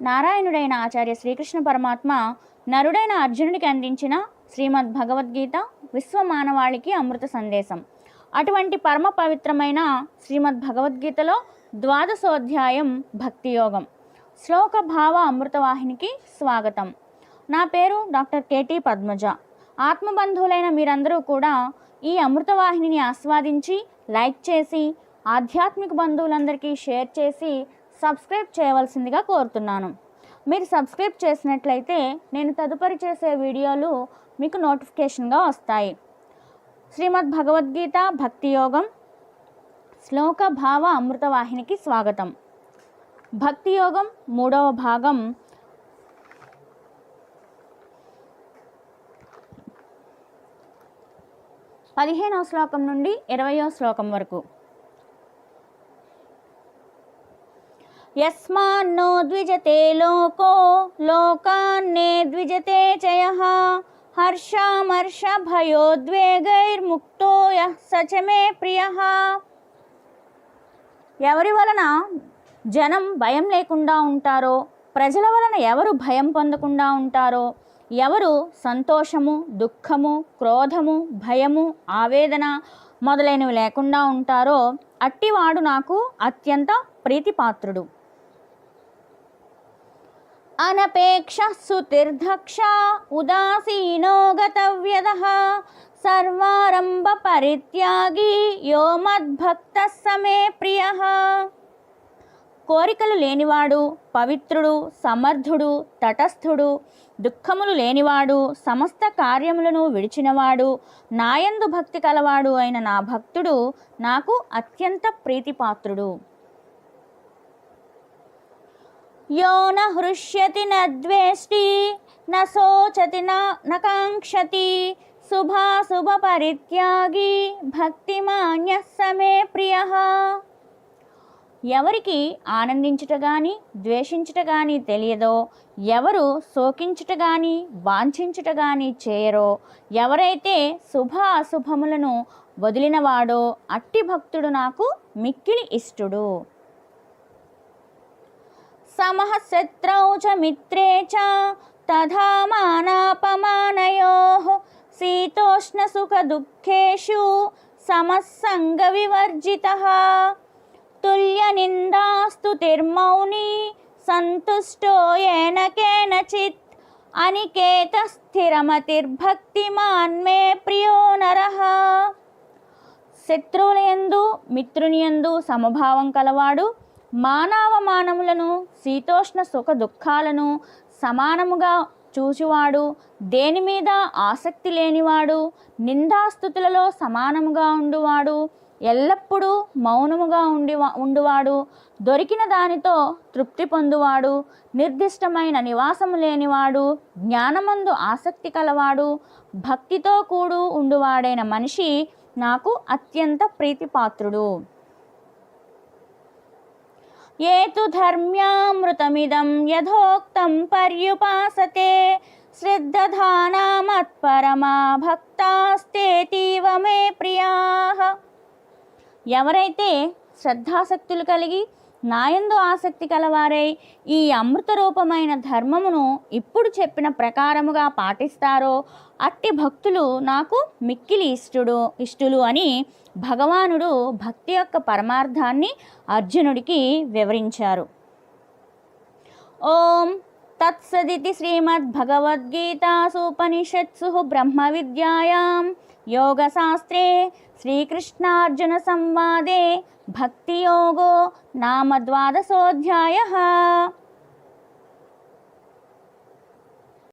నారాయణుడైన ఆచార్య శ్రీకృష్ణ పరమాత్మ నరుడైన అర్జునుడికి అందించిన శ్రీమద్ భగవద్గీత విశ్వమానవాళికి అమృత సందేశం. అటువంటి పరమ పవిత్రమైన శ్రీమద్ భగవద్గీతలో ద్వాదశోధ్యాయం భక్తియోగం శ్లోక భావ అమృతవాహినికి స్వాగతం. నా పేరు డాక్టర్ కేటీ పద్మజ. ఆత్మబంధువులైన మీరందరూ కూడా ఈ అమృతవాహినిని ఆస్వాదించి లైక్ చేసి ఆధ్యాత్మిక బంధువులందరికీ షేర్ చేసి సబ్స్క్రైబ్ చేయవలసిందిగా కోరుతున్నాను. మీరు సబ్స్క్రైబ్ చేసినట్లయితే నేను తదుపరి చేసే వీడియోలు మీకు నోటిఫికేషన్గా వస్తాయి. శ్రీమద్ భగవద్గీత భక్తి యోగం శ్లోక భావ అమృతవాహినికి స్వాగతం. భక్తి యోగం మూడవ భాగం. పదిహేనవ శ్లోకం నుండి ఇరవయో శ్లోకం వరకు. యస్మాన్నో ద్విజతే లోకో లోకాన్నే ద్విజతే చయ. హర్షామర్ష భయోద్వేగైర్ముక్తో యః సచ మే ప్రియ. ఎవరి వలన జనం భయం లేకుండా ఉంటారో ప్రజల వలన ఎవరు భయం పొందకుండా ఉంటారో ఎవరు సంతోషము దుఃఖము క్రోధము భయము ఆవేదన మొదలైనవి లేకుండా ఉంటారో అట్టివాడు నాకు అత్యంత ప్రీతిపాత్రుడు. అనపేక్ష సుతిర్ధక్ష ఉదాసీనో గతవ్యద సర్వారంభ పరిత్యాగి యో మద్భక్త సమే ప్రియ కోరికలు లేనివాడు పవిత్రుడు సమర్థుడు తటస్థుడు దుఃఖములు లేనివాడు సమస్త కార్యములను విడిచినవాడు నాయందు భక్తి కలవాడు అయిన నా భక్తుడు నాకు అత్యంత ప్రీతిపాత్రుడు. యో న హృష్యతి న నకాంక్షతి న న న కాంక్షతి. శుభాశుభ పరిత్యాగి భక్తిమాన్య సమే ప్రియ. ఎవరికి ఆనందించుట గాని ద్వేషించుట గాని తెలియదో ఎవరు శోకించుట గాని వాంఛించుట గాని చేయరో ఎవరైతే శుభ అశుభములను వదిలినవాడో అట్టి భక్తుడు నాకు మిక్కిలి ఇష్టుడు. సమః శత్రౌ చ మిత్రే చ తథా మానాపమానయోః శీతోష్ణసుఖదుఃఖేషు సమస్సంగ వివర్జితः తుల్యనిందాస్తుతిర్మౌని సంతుష్టో ఏన కేనచిత్ అనికేత స్థిరమతిర్భక్తిమాన్ మే ప్రియో నరః శత్రువులయందు మిత్రునియందు సమభావం కలవాడు మానవమానములను శీతోష్ణ సుఖ దుఃఖాలను సమానముగా చూచివాడు దేని మీద ఆసక్తి లేనివాడు నిందాస్థుతులలో సమానముగా ఉండువాడు ఎల్లప్పుడూ మౌనముగా ఉండి ఉండువాడు దొరికిన దానితో తృప్తి పొందువాడు నిర్దిష్టమైన నివాసము లేనివాడు జ్ఞానమందు ఆసక్తి కలవాడు భక్తితో కూడు ఉండువాడైన మనిషి నాకు అత్యంత ప్రీతిపాత్రుడు. ఏ తు ధర్మ్యామృతమిదం యథోక్తం పర్యుపాసతే. శ్రద్ధధానామత్పరమా భక్తాస్తేతీవ మే ప్రియా. ఎవరైతే శ్రద్ధాసక్తులు కలిగి నాయందు ఆసక్తి కలవారై ఈ అమృత రూపమైన ధర్మమును ఇప్పుడు చెప్పిన ప్రకారముగా పాటిస్తారో అట్టి భక్తులు నాకు మిక్కిలి ఇష్టుడు ఇష్టులు అని భగవానుడు భక్తి యొక్క పరమార్థాన్ని అర్జునుడికి వివరించారు. ఓం తత్సదితి శ్రీమద్భగవద్గీతాసూపనిషత్సు బ్రహ్మ విద్యాయాం యోగశాస్త్రే శ్రీకృష్ణార్జున సంవాదే భక్తియోగో నామ ద్వాదశోధ్యాయ